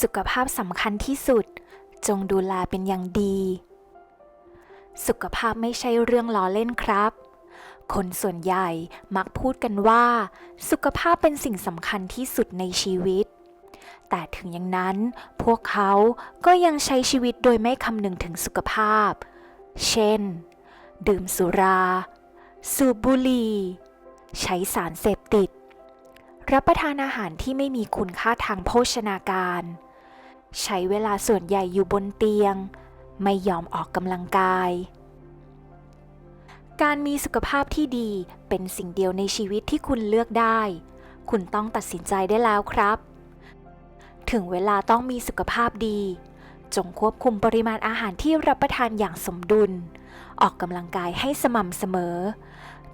สุขภาพสำคัญที่สุด จงดูแลเป็นอย่างดี สุขภาพไม่ใช่เรื่องล้อเล่นครับ คนส่วนใหญ่มักพูดกันว่า สุขภาพเป็นสิ่งสำคัญที่สุดในชีวิต แต่ถึงอย่างนั้น พวกเขาก็ยังใช้ชีวิตโดยไม่คำนึงถึงสุขภาพ เช่น ดื่มสุรา สูบบุหรี่ ใช้สารเสพติด รับประทานอาหารที่ไม่มีคุณค่าทางโภชนาการ ใช้เวลาส่วนใหญ่อยู่บนเตียง ไม่ยอมออกกำลังกาย การมีสุขภาพที่ดีเป็นสิ่งเดียวในชีวิตที่คุณเลือกได้ คุณต้องตัดสินใจได้แล้วครับ ถึงเวลาต้องมีสุขภาพดี จงควบคุมปริมาณอาหารที่รับประทานอย่างสมดุล ออกกำลังกายให้สม่ำเสมอ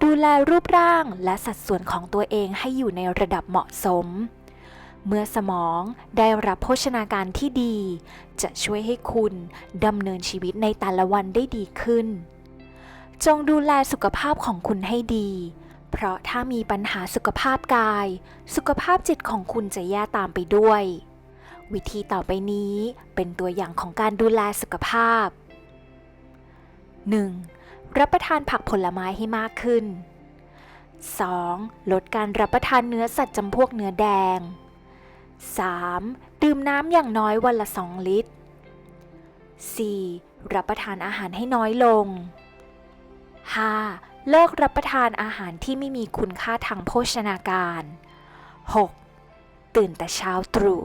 ดูแลรูปร่างและสัดส่วนของตัวเองให้อยู่ในระดับเหมาะสม เมื่อสมองได้รับโภชนาการที่ดี จะช่วยให้คุณดำเนินชีวิตในแต่ละวันได้ดีขึ้น จงดูแลสุขภาพของคุณให้ดี เพราะถ้ามีปัญหาสุขภาพกาย สุขภาพจิตของคุณจะแย่ตามไปด้วย วิธีต่อไปนี้เป็นตัวอย่างของการดูแลสุขภาพ 1. รับประทานผักผลไม้ให้มากขึ้น 2. ลดการรับประทานเนื้อสัตว์จำพวกเนื้อแดง 3. ดื่มน้ำอย่างน้อยวันละ 2 ลิตร 4. รับประทานอาหารให้น้อยลง 5. เลิกรับประทานอาหารที่ไม่มีคุณค่าทางโภชนาการ 6. ตื่นแต่เช้าตรู่